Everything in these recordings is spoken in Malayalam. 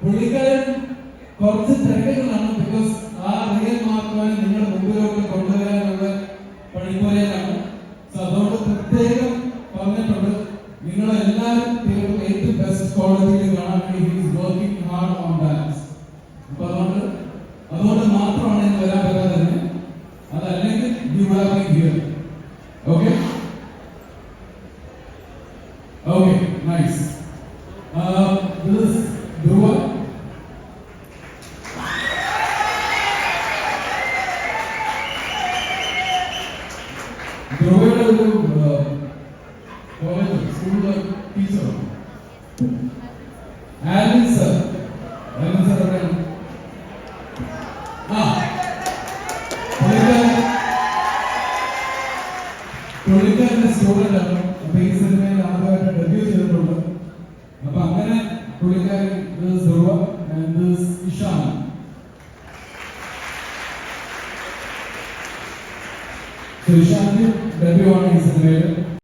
പുള്ളിക്കാരൻ കുറച്ച് തിരക്കുകളാണ് ബിക്കോസ് ആ റിയൽ മാർക്കാണ് നിങ്ങളുടെ മുമ്പിലോട്ട് കൊണ്ടുവരാനുള്ള പണിപ്പുരയിലാണ് സോ അതുകൊണ്ട് പ്രത്യേകം പറഞ്ഞിട്ടുണ്ട് നിങ്ങളെല്ലാവരും തീർത്തും ഏറ്റവും ബെസ്റ്റ് കോളേജിൽ കാണാൻ വർക്കിംഗ് ഹാർഡ് ഓൺ ബാലൻസ് അപ്പൊ അതുകൊണ്ട് അതുകൊണ്ട് മാത്രമാണ് ഇന്ന് വരാൻ പറ്റാതെ അതല്ലെങ്കിൽ you have been here okay okay nice ധ്രുവയുടെ ഒരു കോളേജ് സ്കൂളിലെ ടീച്ചറാണ് ആലിൻ സർ ആലിൻ സർ എവിടെയാണ് ആ പുള്ളിക്കാരൻ പുള്ളിക്കാരന്റെ സ്റ്റുഡന്റ് ആണ് അപ്പൊ ഈ സിനിമയിൽ ആദ്യമായിട്ട് ഡെബ്യൂ ചെയ്തിട്ടുണ്ട് അപ്പൊ അങ്ങനെ പുള്ളിക്കാരൻ ഇഷാന്റെ ഡെബ്യൂ ആണ് ഈ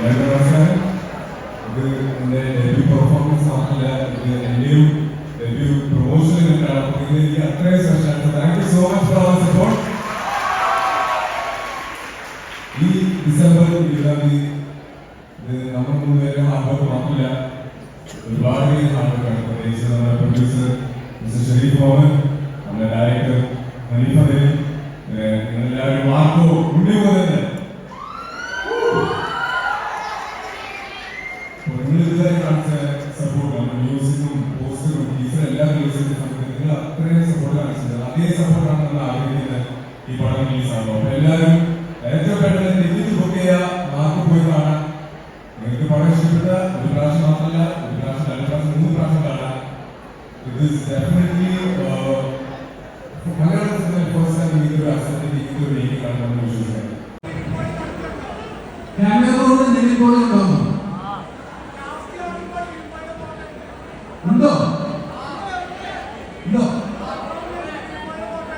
നമസ്കാരം ഇത് എന്റെ പെർഫോമൻസ് മാത്രമല്ല ഇത് എന്റെയും ഡെബ്യൂ പ്രൊമോഷൻ കണ്ടാണ് ഇത് എനിക്ക് അത്രയും you so much for our support ഈ ഡിസംബർ ഇരുപതാം നമ്മൾ മൂന്നുപേരും ഹാർഡ് വർക്ക് ഒരുപാട് ഹാർഡ് വർക്കാണ് പ്രത്യേകിച്ച് പ്രൊഡ്യൂസർ മിസ്റ്റർ ഷെരീഫ് മോഹൻ നമ്മുടെ ഡയറക്ടർ ഹനീഫ് ദേവ് സമയത്ത് നിങ്ങൾ അത്രയും അതേ സപ്പോർട്ടാണ് നമ്മൾ ഈ പടം റിലീസ് എല്ലാവരും ഏറ്റവും പെട്ടെന്ന് ടിക്കറ്റ് ബുക്ക് ചെയ്യുക മാർക്ക് പോയി കാണാം നിങ്ങൾക്ക് പടം ഇഷ്ടപ്പെട്ട ഒരു പ്രാവശ്യം ഇത് ഡെഫിനറ്റ്ലി മലയാള സിനിമ ഫസ്റ്റ് ടൈം ഇങ്ങനത്തെ ഒരു അവസരത്തിൽ ഇങ്ങനത്തെ ഒരു രീതി കാണുമെന്ന് വിശ്വസിക്കുന്നു ക്യാമറയോട് നിന്നിപ്പോൾ